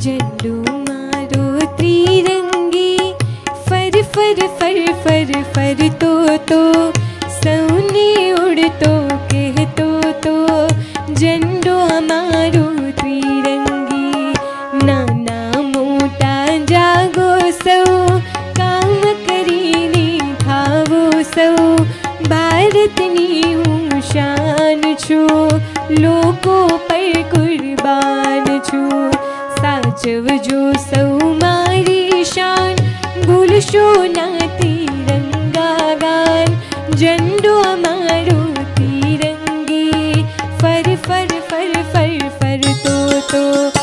झंडू मारो त्रिरंगी फर फर फर फर फर तो तो सौने उड़तो कहतो तो झंडो हमारो त्रिरंगी नाना मोटा जागो सौ काम करीने खावो सौ ભારતની હું શાન છું લોકો પર કુર સાચવજો સૌ મારી શાન ભૂલશો ના તિરંગા ગાન ઝંડો અમારો તિરંગી ફર ફર ફર ફર ફરતો તો ઝંડો